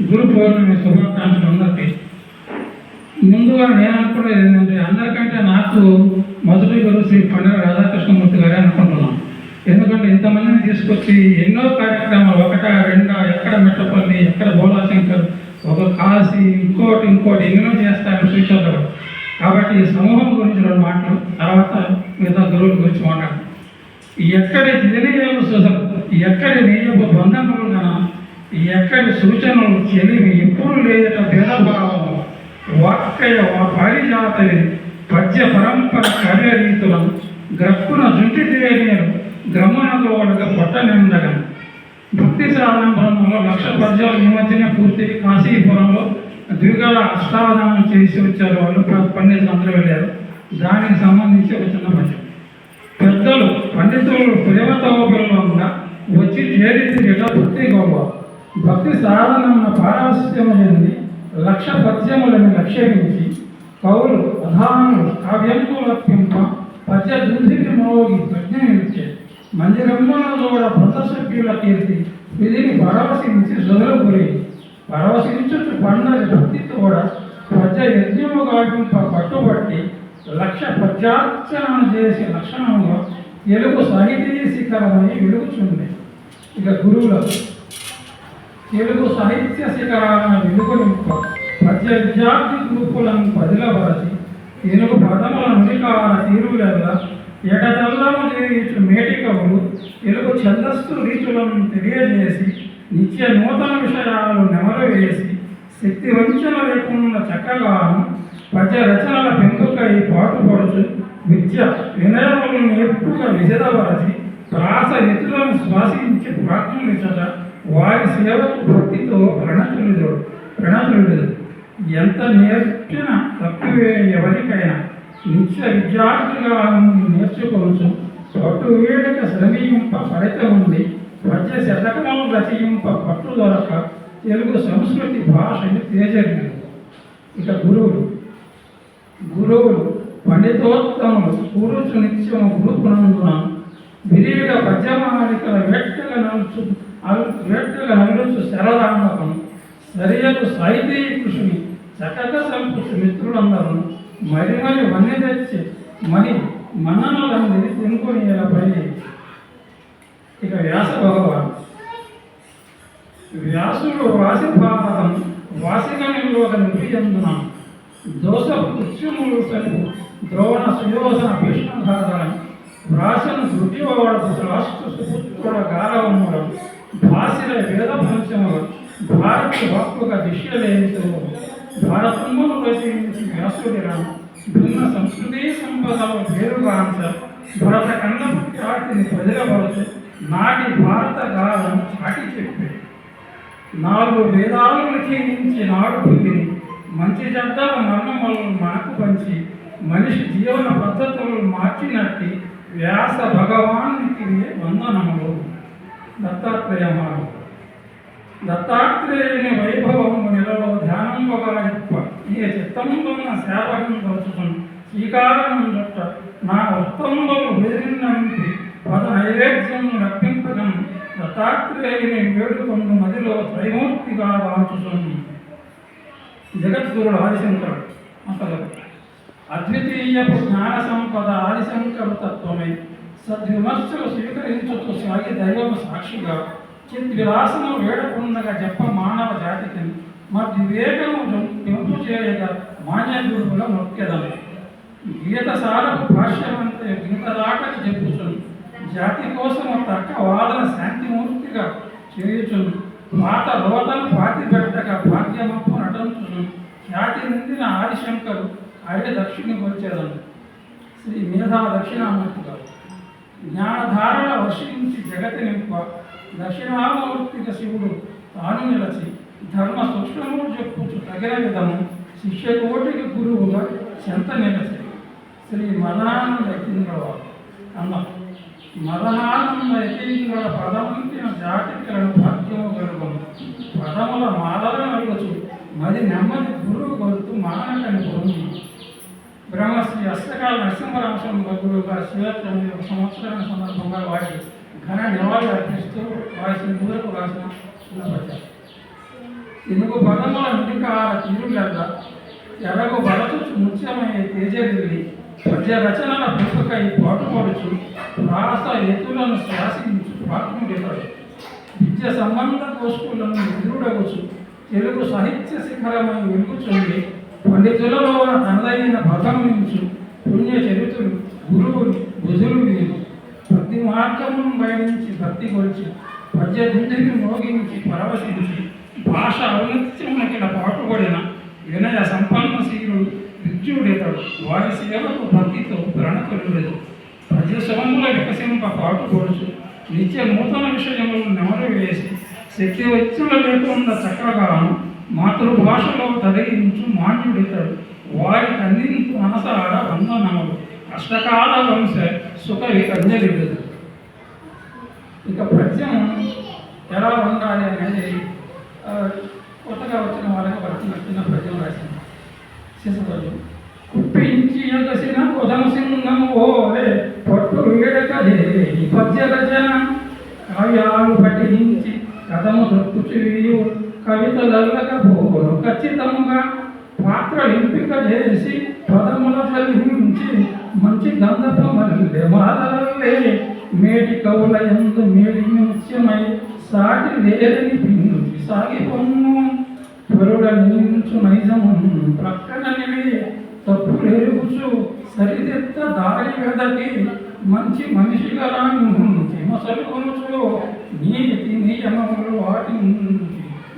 గురు పౌర్ణమి శుభాకాంక్షలు అందరికీ. ముందుగా నేను అనుకునేది ఏంటంటే అందరికంటే నాకు మొదటి గురువు శ్రీ పండుగ రాధాకృష్ణమూర్తి గారే అనుకుంటున్నాను ఎందుకంటే ఇంతమందిని తీసుకొచ్చి ఎన్నో కార్యక్రమాలు ఒకట రెండో ఎక్కడ మెట్టపల్లి ఎక్కడ భోలాశంకర్ ఒక కాశీ ఇంకోటి ఇంకోటి ఎన్నో చేస్తారు ఫ్యూచర్లో కాబట్టి ఈ సమూహం గురించి రెండు మాటలు తర్వాత మిగతా గురువుల గురించి మాట్లాడతాం ఎక్కడ తెలియజేయము సుధం ఎక్కడ నేను బంధములు ఎక్కడి సూచనలు తెలివి ఎప్పుడు లేదట భేదభావం వాక్కయ పారిజాతవి పద్య పరంపర కార్యరీతులను గ్రక్కున జుంటి తేనేరు గ్రమణతోడగా పొట్ట నిందగను భక్తి సారంభంలో లక్ష పద్యాలు ఈ మధ్యనే పూర్తి కాశీపురంలో ద్విగల అష్టావధానం చేసి వచ్చారు వాళ్ళు. పండితులు అందరూ వెళ్ళారు. దానికి సంబంధించి ఒక చిన్న పద్యం. పెద్దలు పండితులు ప్రేమతోపిల్లంగా వచ్చి చేరితిరిగ భక్తి గౌరవ? భక్తి సాధనమున పారవస్యమైంది లక్ష పద్యములను లక్ష్యమించి పౌరులు ప్రధానులు కావ్యంకులర్పింప పద్య దుంధికి మోగి ప్రజ్ఞమించే మందిరమ్మన కూడా ప్రతసభ్యుల కీర్తి విధిని పరవశించి సొదలు గురి పరవశించుచు భక్తి కూడా పద్య యజ్ఞము గావింప పట్టుబట్టి లక్ష పద్యార్చనను చేసే లక్షణంలో తెలుగు సాహితీ శిఖరమని వెలుగుచుంది. ఇక గురువులకు తెలుగు సాహిత్య శిఖరాలను వెలుగునింప పద్య విద్యార్థి గ్రూపులను పదిలవరచి తెలుగు పదముల నుడికాల తీరులెల్ల ఎటతల్లము చేయించు మేటి కవులు తెలుగు ఛందస్సు రీతులను తెలియజేసి నిత్య నూతన విషయాలను నెమరు వేసి శక్తి వంచన లేకుండా చక్కగాను పద్య రచనల పెంపుకై పాటుపడుచు విద్య వినయములను ఎప్పుక విజదవరచి ప్రాస ఎత్తులను శ్వాసించి ప్రార్థనలిచ్చట వారి సేవకు భక్తితో ప్రణతులు ప్రణతులు ఎంత నేర్చిన తక్కువే ఎవరికైనా నిత్య విద్యార్థులుగా నేర్చుకోవచ్చు. పట్టు వేడుక శ్రమింప ఫలితం ఉంది. పద్య శతకము రచయింప పట్టు దొరక తెలుగు సంస్కృతి భాషను తేజరిల్లు. ఇక గురువులు గురువులు పండితోత్తములు కూర్చు నిత్యము గురుకునందున విరివిగా పద్యమాలికల వేట్టగా నలుచు వేట్టగా నలుచు శరదాండకం సరియకు సాహితీ కృషిని చకక సంపుచు మిత్రులందరూ మరి మరి వన్నె తెచ్చి మరి మన్ననలందరి తినుకొని పని ఇక వ్యాస భగవాన్ వ్యాసుడు వాసి భారతం వాసిగణంలో ఒక నింపియందున దోష కృత్యములు సలుపు ద్రోణ సుయోధన భీష్మధారాన్ని వ్రాసను శృతివాడపు రాష్ట్ర సుపుత్రుడ గారవముడం భాషల వేద పంచములు భారత వాక్కుక దిశ్యలేనితో భారతమును రచయించి వ్యాసుడిరా భిన్న సంస్కృతి సంపదలు వేరుగాంచ భరత కన్నపు ఖ్యాతిని ప్రజలపరచు నాటి భారత గానం చాటి చెప్పే నాలుగు వేదాలు లిఖించి నాడు పుట్టిని మంచి చెడ్డల మర్మములను మనకు పంచి మనిషి జీవన పద్ధతులను మార్చినట్టి వ్యాస భగవానికి దత్తాత్రేయమాడు దత్తాత్రేయుని వైభవము నెలలో ధ్యానంబగా చెప్ప ఈ చిత్తంలోన సేవకం తలుచుకుని శ్రీకారం చుట్ట నా వృత్తంలో బెదిరినంటి పద నైవేద్యం రప్పింపడం దత్తాత్రేయుని వేడుకొండు మదిలో త్రైమూర్తిగా వాంచుతుంది జగద్గురుడు ఆదిశంకరుడు. అసలు అద్వితీయపు జ్ఞాన సంపద ఆదిశంకరు తత్వమై. సద్విమర్శలు స్వీకరించుతూ సాగి దైవము సాక్షిగా చిద్విలాసము వేడకుండగా చెప్ప మానవ జాతికి మరి వివేకము పెంపు చేయగా మాన్యగురువుల నొక్కెదము గీత సారపు భాష్యమంతే గీత దాటకి చెప్పుచును. జాతి కోసం తక్క వాదన శాంతిమూర్తిగా చేయుచును. పాత రోతను పాతి పెట్టక భాగ్యమప్పు నటించును. ఖ్యాతి నిందిన ఆదిశంకరు ఆయన దక్షిణ వచ్చేదను శ్రీ మేధా దక్షిణామూర్తిగా జ్ఞానధారణ వర్షించి జగతి నింప దక్షిణామూర్తిక శివుడు తాను నిలచి ధర్మ సూక్ష్మము చెప్పుచు తగిన విధము శిష్యకోటికి గురువుగా చెంత నిలచి. శ్రీ మదనానంద యతీంద్రవాడు అన్న మదనానంద యతీంద్రుల పదముంచిన జాతికలను భాగ్యము కలుగును పదముల మాదల నలుగచు మరి నెమ్మది గురువు బ్రహ్మశ్రీ నరసింహరామస్వామి గురువు గారి శివరాత్రి యొక్క సంవత్సరాల సందర్భంగా వారి ఘన నివాళులు అర్పిస్తూ వారి సింధులకు రాసిన చిన్న పద్యం పదముల నుడికార తీరుగడ్డ ఎరగు బలచు ముత్యమయ్యే తేజరిల్లి పద్య రచనల పుట్టుకై పాటుపడుచు రాస ఎత్తులను శాసించు పాత్ముడితడు విద్య సంబంధ కోష్కులను ఎదురుడవచ్చు తెలుగు సాహిత్య శిఖరమై వెలుగుచుండి పండితులలో తనదైన పదమించు పుణ్య చరితులు గురువులు బుధులు వీరు. భక్తి మార్గమును బయటించి భక్తి కొలిచి పద్యదింటిని మోగించి పరవశించి భాష ఔన్నత్యమునకిడ పాటుపడిన వినయ సంపన్నశీలుడు విద్యుడేతడు వారి సేవకు భక్తితో ప్రణతులు ప్రజ శవముల వికసింప పాటుపడుచు నిత్య నూతన విషయములను నెమరు వేసి శక్తి వచ్చుల లేకుండా చక్కగాను మాతృభాష తొలగించు మాన్యుడితడు వారి అందించు మనసార వందనములు. కష్టకాల వంశ సుఖ అంజలిడు ఇక పద్యం ఎలా ఉండాలి అనేది కొత్తగా వచ్చిన వాళ్ళకి వచ్చిన చిన్న పద్యం రాసింది. శిశుపద్యం కుప్పించి ఎగసిన కొదం సింహం ఓలే పట్టు వీడకదే పద్య రచన కావ్యాలు పఠించి కథము దొక్కుచు కవితలల్లక ఖచ్చితంగా పాత్ర ఎంపిక చేసి పదముల చలించి మంచి గంధపు మల్లె మాలలల్లే మేటి కవుల ఎందు మేడి ముత్యమై సాటి లేరని పిండి సాగి పొమ్ము త్వరుడ నిలించు నైజము ప్రక్కన నిలి తప్పు ఎరుగుచు సరిదిద్ద దారి వెదకి మంచి మనిషి గలాను మసలు కొనుచు నీతి నియమములు వాటి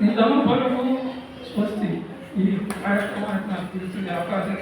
నిజము పలుకు స్వస్తి ఈ కార్యక్రమానికి నాకు తెలిసిన అవకాశం